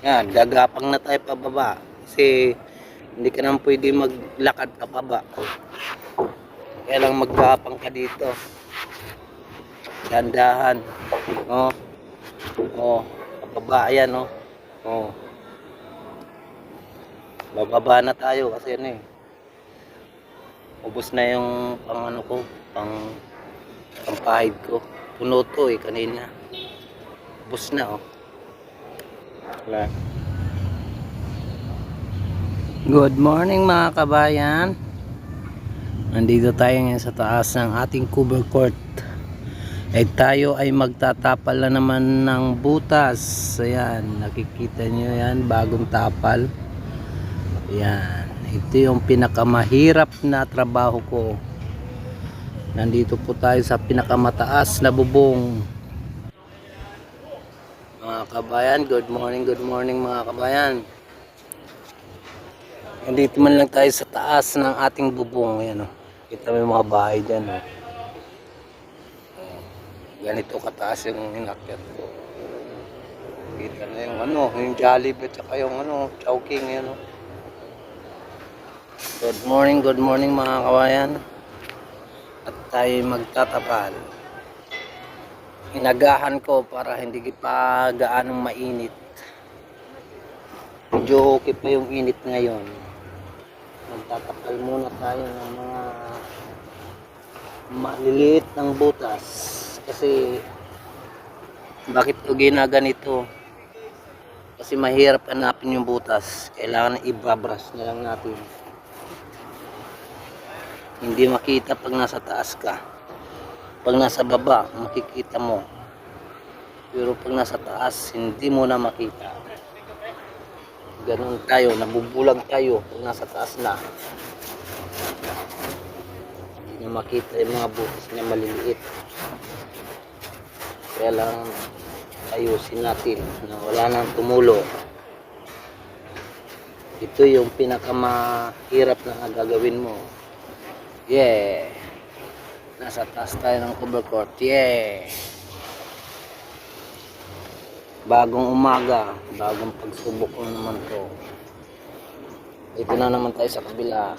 Yan, gagapang na tayo pababa. Kasi hindi ka naman pwede maglakad ka paba. Kaya lang maggapang ka dito. Dandahan. Oh. Oh, pababa yan oh. Oh. Bababa na tayo kasi ano eh. Ubus na yung pang ano ko, pang pampahid ko. Puno to eh kanina. Ubus na oh. Good morning mga kabayan. Nandito tayo ngayon sa taas ng ating cover court. Eh tayo ay magtatapal na naman ng butas. Ayan, nakikita nyo yan, bagong tapal. Ayan, ito yung pinakamahirap na trabaho ko. Nandito po tayo sa pinakamataas na bubong. Mga kabayan, good morning, good morning mga kabayan. Nandito man lang tayo sa taas ng ating bubong. Ayan, oh. Kita mo mga bahay dyan. Oh. Ganito kataas yung inakyat ko. Kita na yung ano, yung Jollibee at yung ano, Chowking. Yan, oh. Good morning, good morning mga kabayan. At tayo magtatapal. Inagahan ko para hindi pa gaanong mainit. Medyo okay pa yung init ngayon. Magtatapal muna tayo ng mga maliliit ng butas. Kasi bakit ko ginaganito? Kasi mahirap hanapin yung butas. Kailangan ibabras na lang natin. Hindi makita pag nasa taas ka. Pag nasa baba, makikita mo. Pero pag nasa taas, hindi mo na makita. Ganun tayo, nabubulag tayo pag nasa taas na. Hindi na makita yung mga butas niya maliliit. Kaya lang ayusin natin na wala nang tumulo. Ito yung pinakamahirap na gagawin mo. Yeah. Nasa taas tayo ng cover court. Yeah. Bagong umaga, bagong pagsubok ko naman to. Dito na naman tayo sa kabila.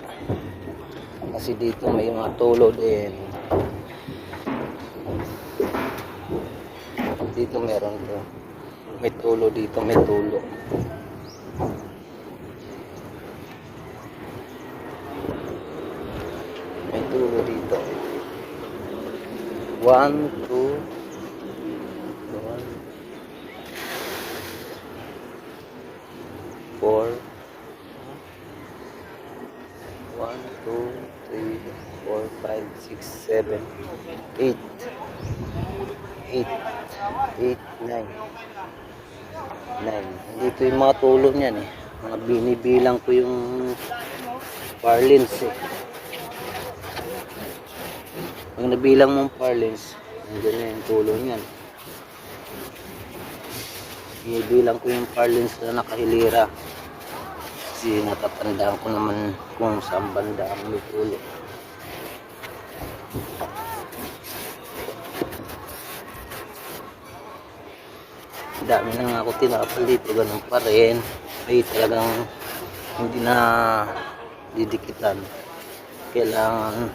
Kasi dito may mga tulo din. Dito meron to. May tulo dito, may tulo. May tulo dito. One, two, one, four, one, two, three, four, five, six, seven, eight, eight, eight, nine, nine. Dito yung mga tulo niyan eh. Mga binibilang ko yung parlins eh. Pag nabilang mong parlins, nandiyan na yung tulo niyan. Binibilang ko yung parlins na nakahilira. Kasi natatandaan ko naman kung saan banda ang may tulo. Dami na nga ako tinapal dito, ganun pa rin. Ay talagang hindi na didikitan. Kailangan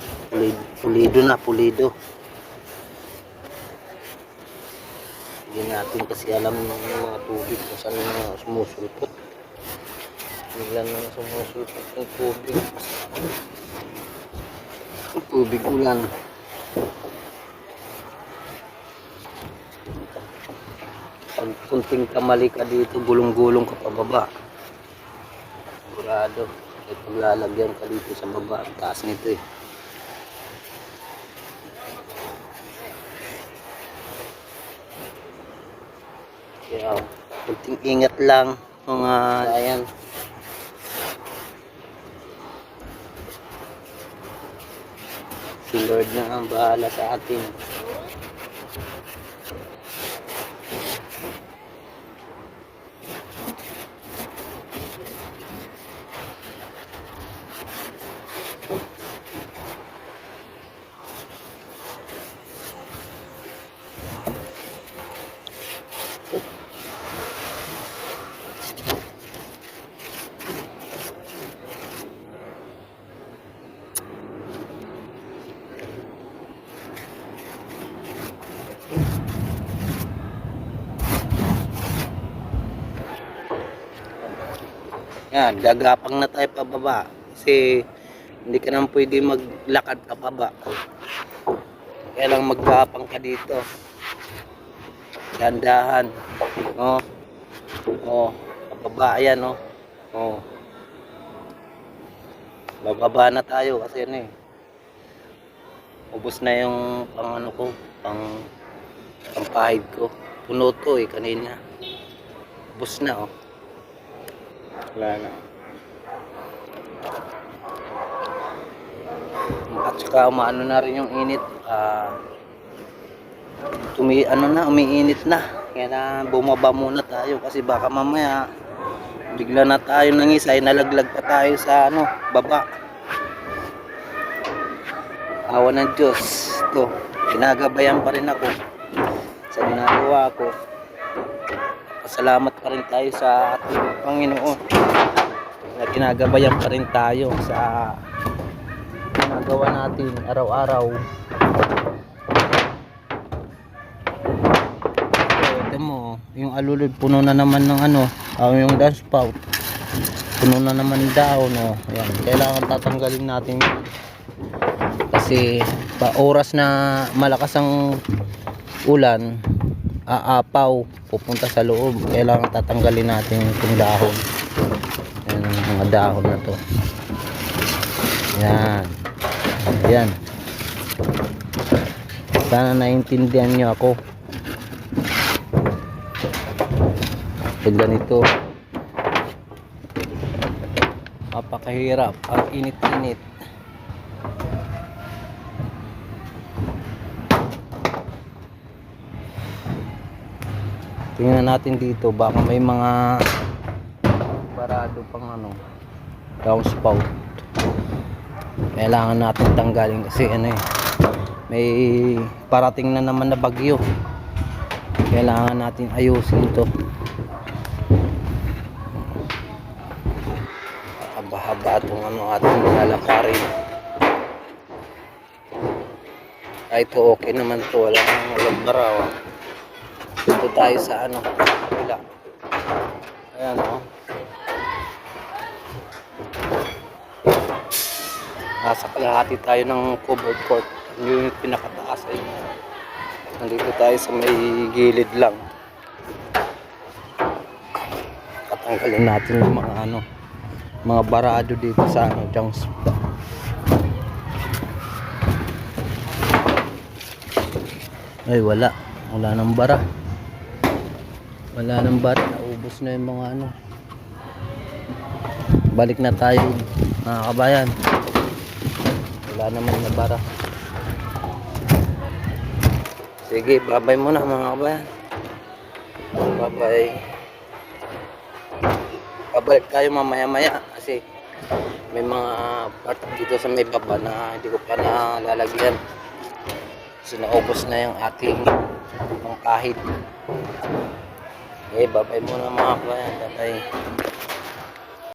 pulido, na, pulido. Hindi natin kasi alam ng mga tubig kung saan mga sumusulpot. Bigla na sumusulpot ng tubig. Tubig ulan. Pag kunting kamali ka dito, gulong-gulong ka pababa. Sigurado. May paglalagyan ka dito sa baba. Ang taas nito eh. Kaya, kunting ingat lang mga ayan. Si Lord na ang bahala sa atin. Yan, gagapang na tayo pababa. Kasi hindi ka naman pwede maglakad pababa. Kaya lang maggapang ka dito. Dandahan. Oh. Oh, pababa yan, oh. Oh. Bababa na tayo kasi ano eh. Ubus na yung pang ano ko, pang pampahid ko. Puno to eh kanina. Ubus na oh. Wala na. At saka umaano na rin yung init. Ah, tumi ano na, umiinit na. Kaya na bumaba muna tayo kasi baka mamaya bigla na tayo nang isa ay nalaglag pa tayo sa ano, baba. Awa ng Diyos. Ito, ginagabayan pa rin ako sa ginagawa ko. Pasalamat pa rin tayo sa ating Panginoon na ginagabayan pa rin tayo sa ginagawa natin araw-araw. So, mo, yung alulod puno na naman ng ano, ah, yung downspout. Puno na naman daw, no. Ayan, kailangan tatanggalin natin. Kasi pa oras na malakas ang ulan, aapaw, pupunta sa loob. Kailangan tatanggalin natin itong dahon. Mga dahon na to. Yan. Yan. Sana naiintindihan nyo ako. Pag ganito, mapakahirap. Ang init-init. Tingnan natin dito, baka may mga barado pang ano, downspout. Kailangan natin tanggalin kasi ano eh, may parating na naman na bagyo. Kailangan natin ayusin ito. Haba-haba itong ano ating lalakarin. Ay, ito okay naman to Wala nang walang baraw. Dito tayo sa ano, wala. Ayan oh. Nasa kalahati tayo ng covered court. Yung pinakataas ay nandito tayo sa may gilid lang. Tatanggalin natin yung mga ano, mga barado dito sa ano, junks. Ay wala, wala nang bara. Wala nang bara, naubos na yung mga ano. Balik na tayo mga kabayan. Wala naman na bara. Sige, babay muna mga kabayan. Babay. Babalik tayo mamaya maya kasi may mga part dito sa may baba na hindi ko pa nalalagyan. Kasi naubos na yung ating pangkahit. Okay, babay muna mga kabayan. Babay.